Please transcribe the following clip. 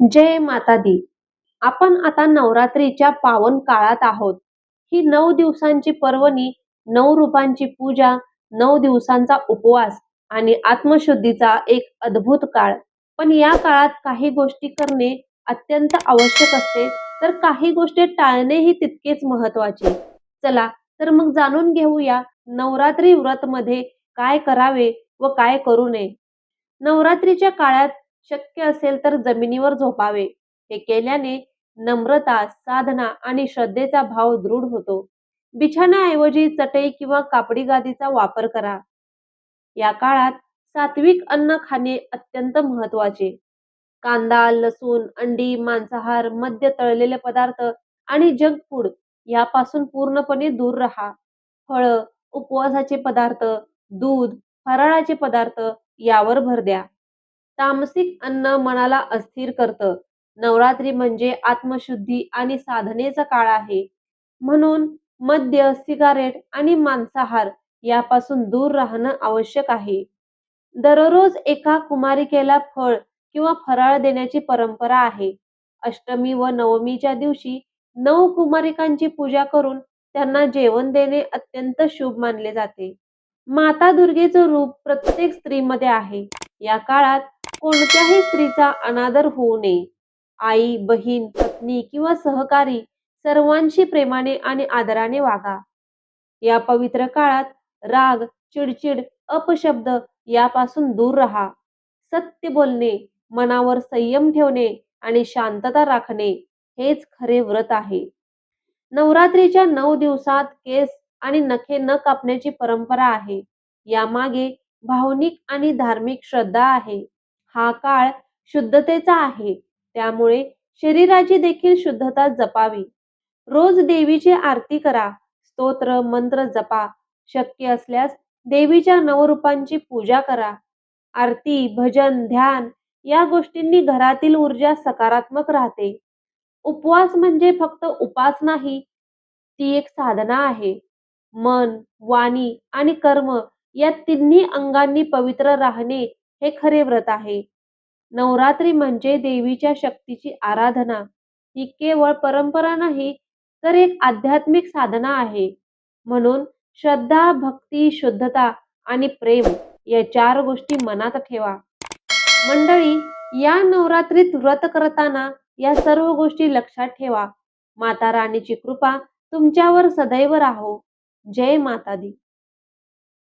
जय माता दी. आपण आता नवरात्रीच्या पावन काळात आहोत. ही नऊ दिवसांची पर्वणी नऊ रूपांची पूजा नऊ दिवसांचा उपवास आणि आत्मशुद्धीचा एक अद्भुत काळ. पण या काळात काही गोष्टी करणे अत्यंत आवश्यक असते तर काही गोष्टी टाळणेही तितकेच महत्त्वाचे चला तर मग जाणून घेऊया नवरात्री व्रत मध्ये काय करावे व काय करू नये. नवरात्रीच्या काळात शक्य असेल तर जमिनीवर झोपावे. हे केल्याने नम्रता साधना आणि श्रद्धेचा भाव दृढ होतो. बिछाण्याऐवजी चटई किंवा कापडी गादीचा वापर करा. या काळात सात्विक अन्न खाणे अत्यंत महत्त्वाचे कांदा लसूण अंडी मांसाहार मद्य तळलेले पदार्थ आणि जंक फूड यापासून पूर्णपणे दूर राहा. फळ उपवासाचे पदार्थ दूध फराळाचे पदार्थ यावर भर द्या. तामसिक अन्न मनाला अस्थिर करतं. नवरात्री म्हणजे आत्मशुद्धी आणि साधनेचा काळ आहे. म्हणून मद्य सिगारेट आणि मांसाहार यापासून दूर राहणं आवश्यक आहे. दररोज एका कुमारिकेला फळ किंवा फराळ देण्याची परंपरा आहे. अष्टमी व नवमीच्या दिवशी नऊ कुमारिकांची पूजा करून त्यांना जेवण देणे अत्यंत शुभ मानले जाते. माता दुर्गेचं रूप प्रत्येक स्त्रीमध्ये आहे. या काळात कोणत्याही स्त्रीचा अनादर होऊ नये. आई बहीण पत्नी किंवा सहकारी सर्वांशी प्रेमाने आणि आदराने वागा. या पवित्र काळात राग चिडचिड अपशब्द यापासून दूर राहा. सत्य बोलणे मनावर संयम ठेवणे आणि शांतता राखणे हेच खरे व्रत आहे. नवरात्रीच्या नऊ दिवसात केस आणि नखे न कापण्याची परंपरा आहे. यामागे भावनिक आणि धार्मिक श्रद्धा आहे. हा काळ शुद्धतेचा आहे. त्यामुळे शरीराची देखील शुद्धता जपावी. रोज देवीची आरती करा स्तोत्र मंत्र जपा. शक्य असल्यास देवीच्या नवरूपांची पूजा करा. आरती भजन ध्यान या गोष्टींनी घरातील ऊर्जा सकारात्मक राहते. उपवास म्हणजे फक्त उपास नाही ती एक साधना आहे. मन वाणी आणि कर्म या तिन्ही अंगांनी पवित्र राहणे हे खरे व्रत आहे. नवरात्री म्हणजे देवीच्या शक्तीची आराधना. ही केवळ परंपरा नाही तर एक आध्यात्मिक साधना आहे. म्हणून श्रद्धा भक्ती शुद्धता आणि प्रेम या चार गोष्टी मनात ठेवा. मंडळी या नवरात्रीत व्रत करताना या सर्व गोष्टी लक्षात ठेवा. माता राणीची कृपा तुमच्यावर सदैव राहो. जय माता दी.